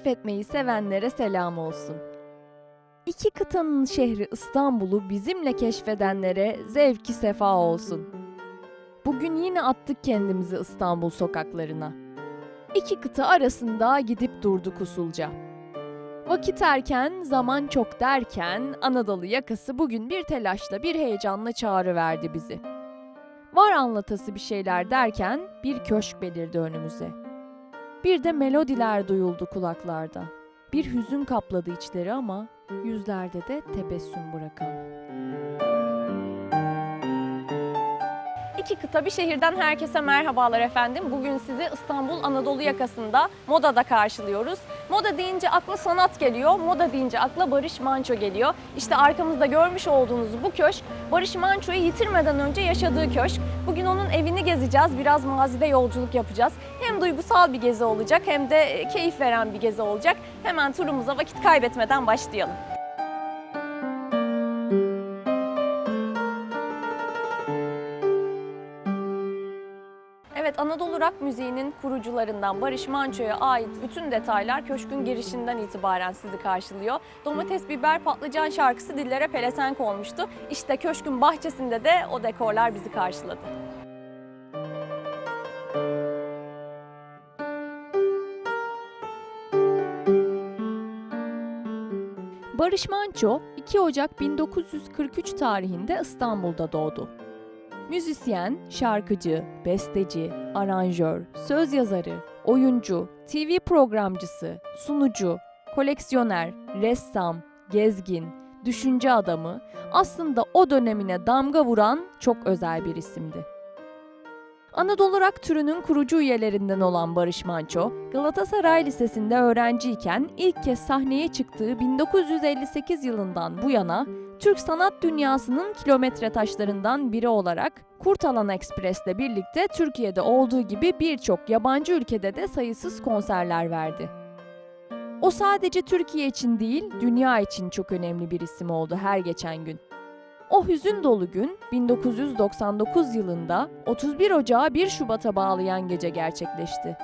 keşfetmeyi sevenlere selam olsun. İki kıtanın şehri İstanbul'u bizimle keşfedenlere zevki sefa olsun. Bugün yine attık kendimizi İstanbul sokaklarına. İki kıta arasında gidip durduk usulca. Vakit erken, zaman çok derken Anadolu yakası bugün bir telaşla, bir heyecanla çağrı verdi bizi. Var anlatası bir şeyler derken bir köşk belirdi önümüze. Bir de melodiler duyuldu kulaklarda. Bir hüzün kapladı içleri ama yüzlerde de tebessüm bırakan. İki kıta bir şehirden herkese merhabalar efendim. Bugün sizi İstanbul Anadolu yakasında Moda'da karşılıyoruz. Moda deyince akla sanat geliyor, moda deyince akla Barış Manço geliyor. İşte arkamızda görmüş olduğunuz bu köşk Barış Manço'yu yitirmeden önce yaşadığı köşk. Bugün onun evini gezeceğiz, biraz mazide yolculuk yapacağız. Hem duygusal bir gezi olacak hem de e, keyif veren bir gezi olacak. Hemen turumuza vakit kaybetmeden başlayalım. Rock müziğinin kurucularından Barış Manço'ya ait bütün detaylar köşkün girişinden itibaren sizi karşılıyor. Domates, biber, patlıcan şarkısı dillere pelesenk olmuştu. İşte köşkün bahçesinde de o dekorlar bizi karşıladı. Barış Manço 2 Ocak 1943 tarihinde İstanbul'da doğdu. Müzisyen, şarkıcı, besteci, aranjör, söz yazarı, oyuncu, TV programcısı, sunucu, koleksiyoner, ressam, gezgin, düşünce adamı, aslında o dönemine damga vuran çok özel bir isimdi. Anadolu Rock türünün kurucu üyelerinden olan Barış Manço, Galatasaray Lisesi'nde öğrenciyken ilk kez sahneye çıktığı 1958 yılından bu yana Türk sanat dünyasının kilometre taşlarından biri olarak Kurtalan Ekspres'le birlikte Türkiye'de olduğu gibi birçok yabancı ülkede de sayısız konserler verdi. O sadece Türkiye için değil, dünya için çok önemli bir isim oldu her geçen gün. O hüzün dolu gün 1999 yılında 31 Ocağı 1 Şubat'a bağlayan gece gerçekleşti.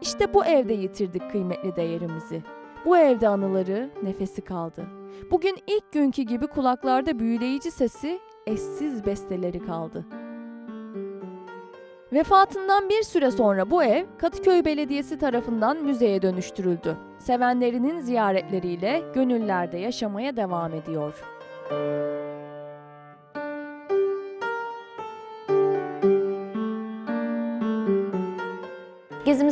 İşte bu evde yitirdik kıymetli değerimizi. Bu evde anıları, nefesi kaldı. Bugün ilk günkü gibi kulaklarda büyüleyici sesi, eşsiz besteleri kaldı. Vefatından bir süre sonra bu ev Kadıköy Belediyesi tarafından müzeye dönüştürüldü. Sevenlerinin ziyaretleriyle gönüllerde yaşamaya devam ediyor.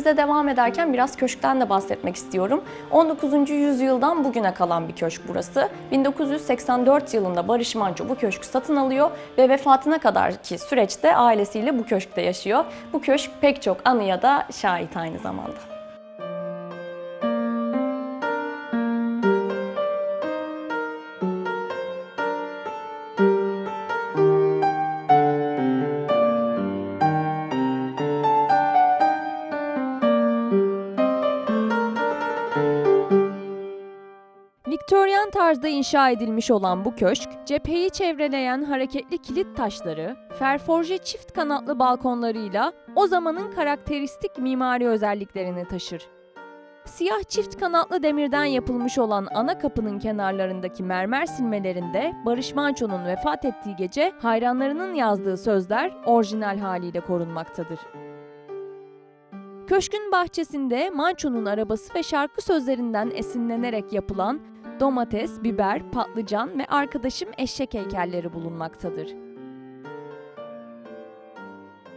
Gezimize devam ederken biraz köşkten de bahsetmek istiyorum. 19. yüzyıldan bugüne kalan bir köşk burası. 1984 yılında Barış Manço bu köşkü satın alıyor ve vefatına kadarki süreçte ailesiyle bu köşkte yaşıyor. Bu köşk pek çok anıya da şahit aynı zamanda. Tarzda inşa edilmiş olan bu köşk, cepheyi çevreleyen hareketli kilit taşları, ferforje çift kanatlı balkonlarıyla o zamanın karakteristik mimari özelliklerini taşır. Siyah çift kanatlı demirden yapılmış olan ana kapının kenarlarındaki mermer silmelerinde Barış Manço'nun vefat ettiği gece hayranlarının yazdığı sözler orijinal haliyle korunmaktadır. Köşkün bahçesinde Manço'nun arabası ve şarkı sözlerinden esinlenerek yapılan domates, biber, patlıcan ve arkadaşım eşek heykelleri bulunmaktadır.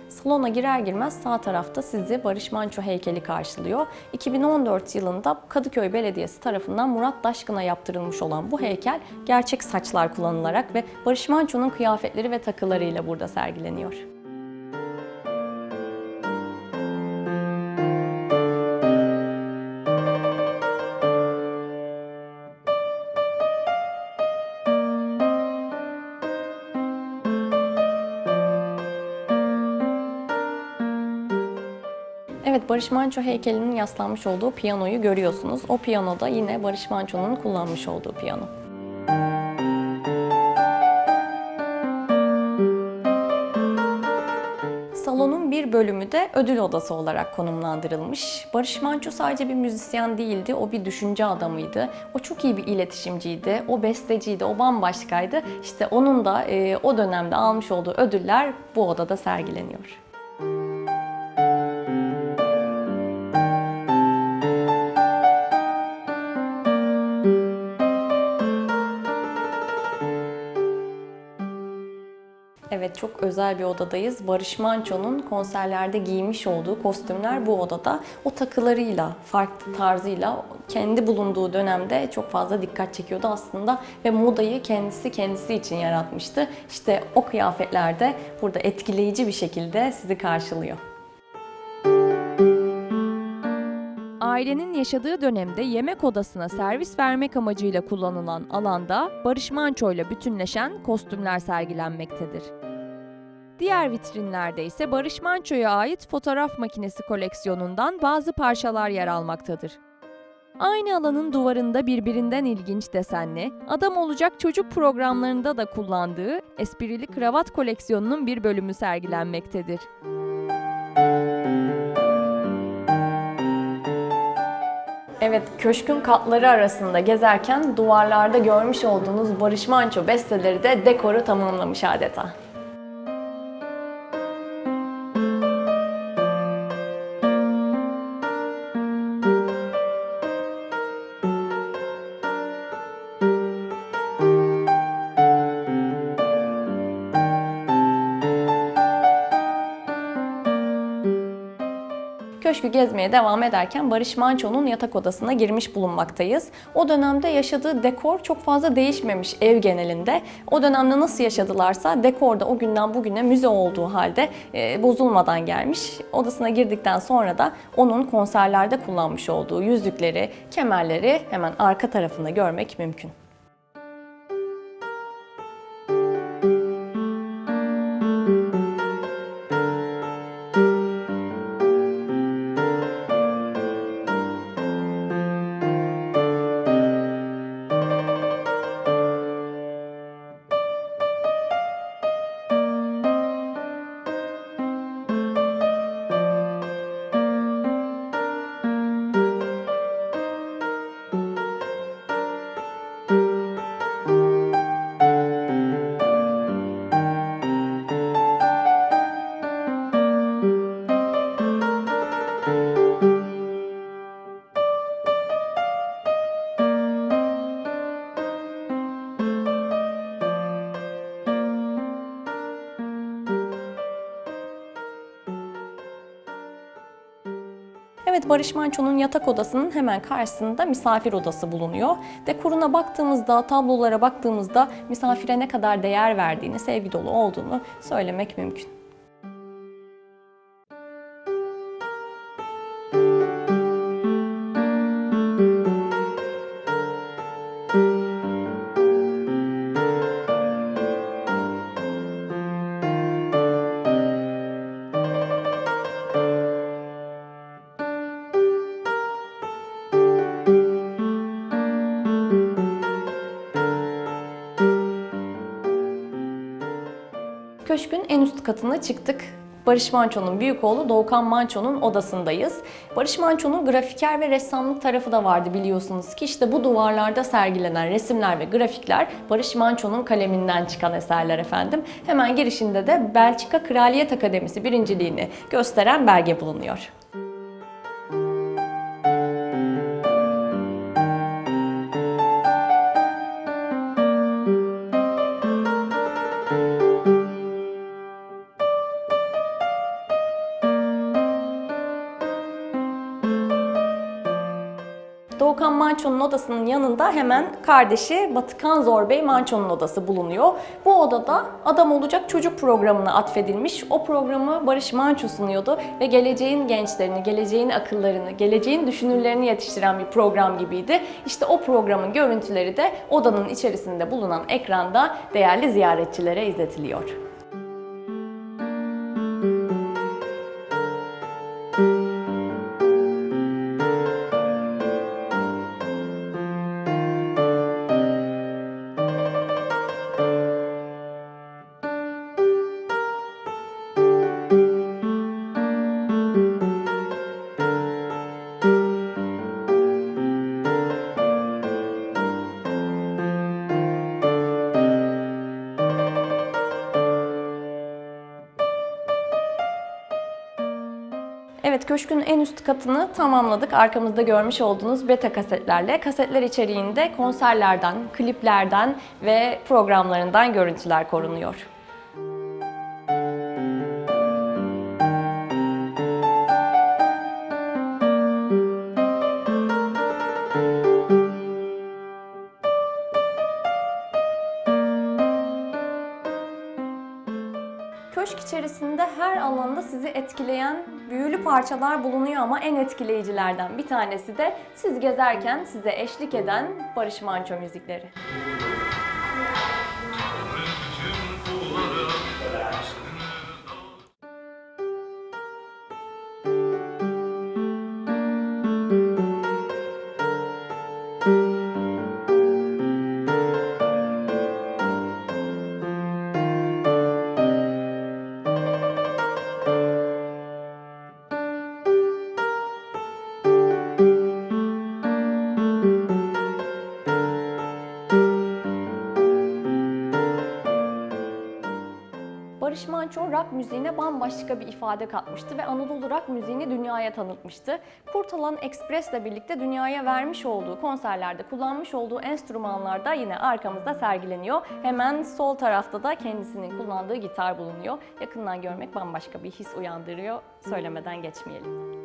Salona girer girmez sağ tarafta sizi Barış Manço heykeli karşılıyor. 2014 yılında Kadıköy Belediyesi tarafından Murat Daşkın'a yaptırılmış olan bu heykel gerçek saçlar kullanılarak ve Barış Manço'nun kıyafetleri ve takılarıyla burada sergileniyor. Barış Manço heykelinin yaslanmış olduğu piyanoyu görüyorsunuz. O piyanoda yine Barış Manço'nun kullanmış olduğu piyano. Salonun bir bölümü de ödül odası olarak konumlandırılmış. Barış Manço sadece bir müzisyen değildi, o bir düşünce adamıydı. O çok iyi bir iletişimciydi, o besteciydi, o bambaşkaydı. İşte onun da e, o dönemde almış olduğu ödüller bu odada sergileniyor. Çok özel bir odadayız. Barış Manço'nun konserlerde giymiş olduğu kostümler bu odada. O takılarıyla, farklı tarzıyla kendi bulunduğu dönemde çok fazla dikkat çekiyordu aslında ve modayı kendisi kendisi için yaratmıştı. İşte o kıyafetler de burada etkileyici bir şekilde sizi karşılıyor. Ailenin yaşadığı dönemde yemek odasına servis vermek amacıyla kullanılan alanda Barış Manço ile bütünleşen kostümler sergilenmektedir. Diğer vitrinlerde ise Barış Manço'ya ait fotoğraf makinesi koleksiyonundan bazı parçalar yer almaktadır. Aynı alanın duvarında birbirinden ilginç desenli, adam olacak çocuk programlarında da kullandığı esprili kravat koleksiyonunun bir bölümü sergilenmektedir. Evet, köşkün katları arasında gezerken duvarlarda görmüş olduğunuz Barış Manço besteleri de dekoru tamamlamış adeta. Gezmeye devam ederken Barış Manço'nun yatak odasına girmiş bulunmaktayız. O dönemde yaşadığı dekor çok fazla değişmemiş ev genelinde. O dönemde nasıl yaşadılarsa dekor da o günden bugüne müze olduğu halde e, bozulmadan gelmiş. Odasına girdikten sonra da onun konserlerde kullanmış olduğu yüzükleri, kemerleri hemen arka tarafında görmek mümkün. Evet Barış Manço'nun yatak odasının hemen karşısında misafir odası bulunuyor. Dekoruna baktığımızda, tablolara baktığımızda misafire ne kadar değer verdiğini, sevgi dolu olduğunu söylemek mümkün. Köşkün en üst katına çıktık. Barış Manço'nun büyük oğlu Doğukan Manço'nun odasındayız. Barış Manço'nun grafiker ve ressamlık tarafı da vardı biliyorsunuz ki işte bu duvarlarda sergilenen resimler ve grafikler Barış Manço'nun kaleminden çıkan eserler efendim. Hemen girişinde de Belçika Kraliyet Akademisi birinciliğini gösteren belge bulunuyor. Doğukan Manço'nun odasının yanında hemen kardeşi Batıkan Zor Bey Manço'nun odası bulunuyor. Bu odada Adam Olacak Çocuk programına atfedilmiş. O programı Barış Manço sunuyordu ve geleceğin gençlerini, geleceğin akıllarını, geleceğin düşünürlerini yetiştiren bir program gibiydi. İşte o programın görüntüleri de odanın içerisinde bulunan ekranda değerli ziyaretçilere izletiliyor. Köşkün en üst katını tamamladık. Arkamızda görmüş olduğunuz beta kasetlerle. Kasetler içeriğinde konserlerden, kliplerden ve programlarından görüntüler korunuyor. Köşk içerisinde her alanda sizi etkileyen büyülü parçalar bulunuyor ama en etkileyicilerden bir tanesi de siz gezerken size eşlik eden Barış Manço müzikleri. Müziğine bambaşka bir ifade katmıştı ve Anadolu rock müziğini dünyaya tanıtmıştı. Kurtalan Express'le birlikte dünyaya vermiş olduğu konserlerde kullanmış olduğu enstrümanlar da yine arkamızda sergileniyor. Hemen sol tarafta da kendisinin kullandığı gitar bulunuyor. Yakından görmek bambaşka bir his uyandırıyor. Söylemeden geçmeyelim.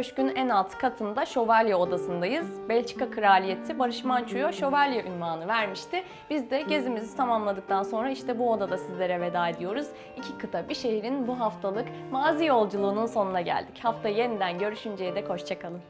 Köşkün en alt katında şövalye odasındayız. Belçika Kraliyeti Barış Manço'ya şövalye ünvanı vermişti. Biz de gezimizi tamamladıktan sonra işte bu odada sizlere veda ediyoruz. İki kıta bir şehrin bu haftalık mazi yolculuğunun sonuna geldik. Hafta yeniden görüşünceye dek hoşçakalın.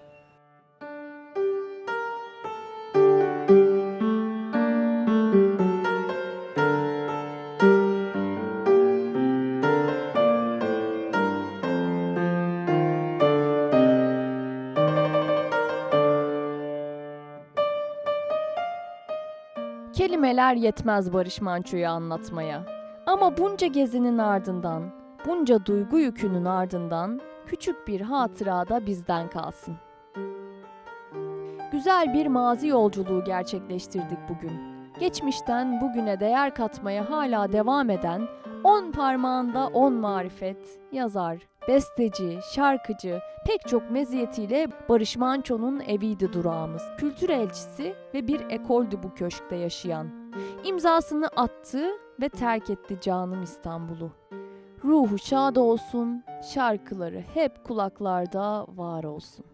Kelimeler yetmez Barış Manço'yu anlatmaya. Ama bunca gezinin ardından, bunca duygu yükünün ardından küçük bir hatıra da bizden kalsın. Güzel bir mazi yolculuğu gerçekleştirdik bugün. Geçmişten bugüne değer katmaya hala devam eden, on parmağında on marifet, yazar, besteci, şarkıcı, pek çok meziyetiyle Barış Manço'nun eviydi durağımız. Kültür elçisi ve bir ekoldü bu köşkte yaşayan. İmzasını attı ve terk etti canım İstanbul'u. Ruhu şad olsun, şarkıları hep kulaklarda var olsun.